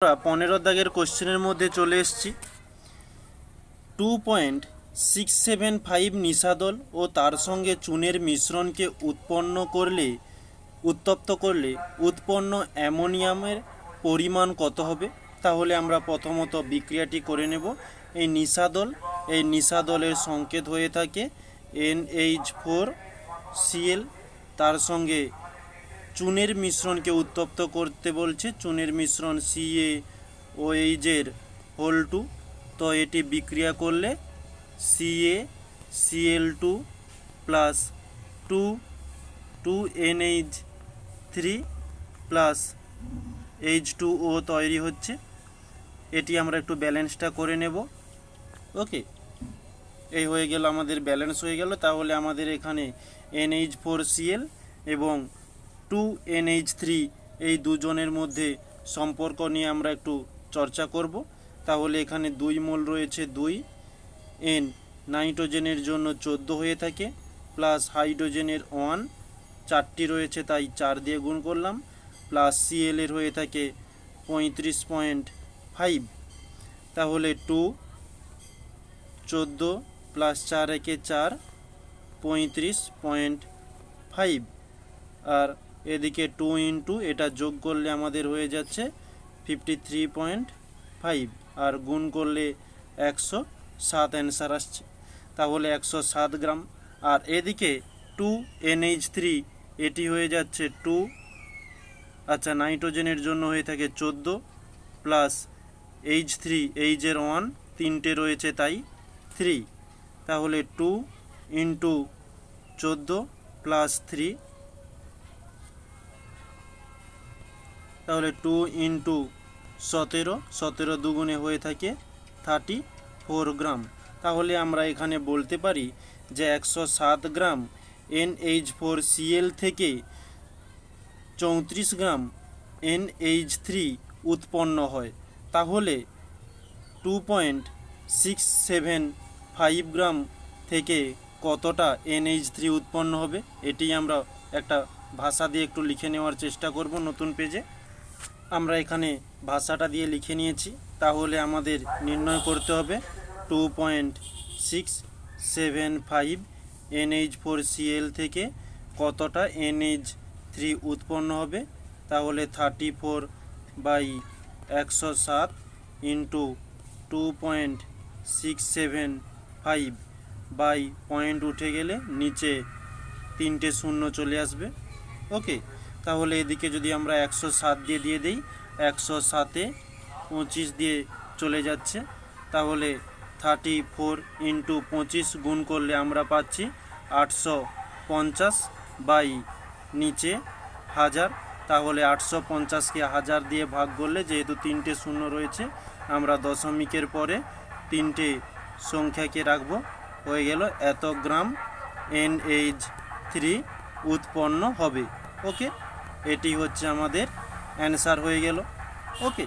আমরা পনেরো দাগের কোশ্চেনের মধ্যে চলে এসেছি। Two point six seven five নিশাদল ও তার সঙ্গে চুনের মিশ্রণকে উৎপন্ন করলে, উত্তপ্ত করলে উৎপন্ন অ্যামোনিয়ামের পরিমাণ কত হবে? তাহলে আমরা প্রথমত বিক্রিয়াটি করে নেব। এই নিশাদল এই নিশাদলের সংকেত হয়ে থাকে এনএইচ ফোর সিএল তার সঙ্গে চুনের মিশ্রণকে উত্তপ্ত করতে বলছে। চুনের মিশ্রণ সিএ ও এইচের হোল টু তো এটি বিক্রিয়া করলে CA CL two plus two two NH three plus H two O তৈরি হচ্ছে। এটি আমরা একটু ব্যালেন্সটা করে নেব। ওকে, এই হয়ে গেল, আমাদের ব্যালেন্স হয়ে গেল। তাহলে আমাদের এখানে এনএইচ ফোর সিএল এবং টু এনএইচ থ্রি এই দুজনের মধ্যে সম্পর্ক নিয়ে আমরা একটু চর্চা করব। তাহলে এখানে দুই মোল রয়েছে, দুই এন নাইট্রোজেনের জন্য চোদ্দ হয়ে থাকে, প্লাস হাইড্রোজেনের ওয়ান চারটি রয়েছে, তাই চার দিয়ে গুণ করলাম, প্লাস সিএল এর হয়ে থাকে পঁয়ত্রিশ পয়েন্ট ফাইভ তাহলে টু চোদ্দ, প্লাস চার, একে চার, পঁয়ত্রিশ পয়েন্ট ফাইভ আর এদিকে টু ইন্টু এটা যোগ করলে আমাদের হয়ে যাচ্ছে ফিফটি থ্রি পয়েন্ট ফাইভ আর গুণ করলে একশো সাত অ্যান্সার আসছে। তাহলে একশো সাত গ্রাম। আর এদিকে টু এনএইচ থ্রি এটি হয়ে যাচ্ছে টু আচ্ছা নাইট্রোজেনের জন্য হয়ে থাকে চোদ্দ প্লাস এইচ থ্রি এইচের ওয়ান তিনটে রয়েছে তাই থ্রি তাহলে টু ইন্টু চোদ্দ প্লাস থ্রি তাহলে টু ইন্টু সতেরো সতেরো দুগুণে হয়ে থাকে থার্টি ফোর গ্রাম। তাহলে আমরা এখানে বলতে পারি যে একশো সাত গ্রাম এনএইচ ফোর সিএল থেকে চৌত্রিশ গ্রাম এনএইচ থ্রি উৎপন্ন হয়। তাহলে two point six seven five gram থেকে কতটা এনএইচ থ্রি উৎপন্ন হবে? এটি আমরা একটা ভাষা দিয়ে একটু লিখে নেওয়ার চেষ্টা করব নতুন পেজে আমরা এখানে ভাষাটা দিয়ে লিখে নিয়েছি। তাহলে আমাদের নির্ণয় করতে হবে। Two point six seven five NH four CL থেকে কতটা এনএইচ থ্রি উৎপন্ন হবে? তাহলে থার্টি ফোর বাই একশো সাত into two point six seven five by point উঠে গেলে নিচে তিনটে শূন্য চলে আসবে। ওকে তাহলে এদিকে যদি আমরা একশো সাত দিয়ে দিয়ে দিই, একশো সাতে পঁচিশ দিয়ে চলে যাচ্ছে, তাহলে থার্টি ফোর ইন্টু পঁচিশ গুণ করলে আমরা পাচ্ছি আটশো পঞ্চাশ বাই নিচে হাজার। তাহলে আটশো পঞ্চাশকে হাজার দিয়ে ভাগ করলে যেহেতু তিনটে শূন্য রয়েছে, আমরা দশমিকের পরে তিনটে সংখ্যাকে রাখব। হয়ে গেল, এত গ্রাম এন এইচ থ্রি উৎপন্ন হবে। ওকে এটি হচ্ছে আমাদের অ্যান্সার হয়ে গেল। ওকে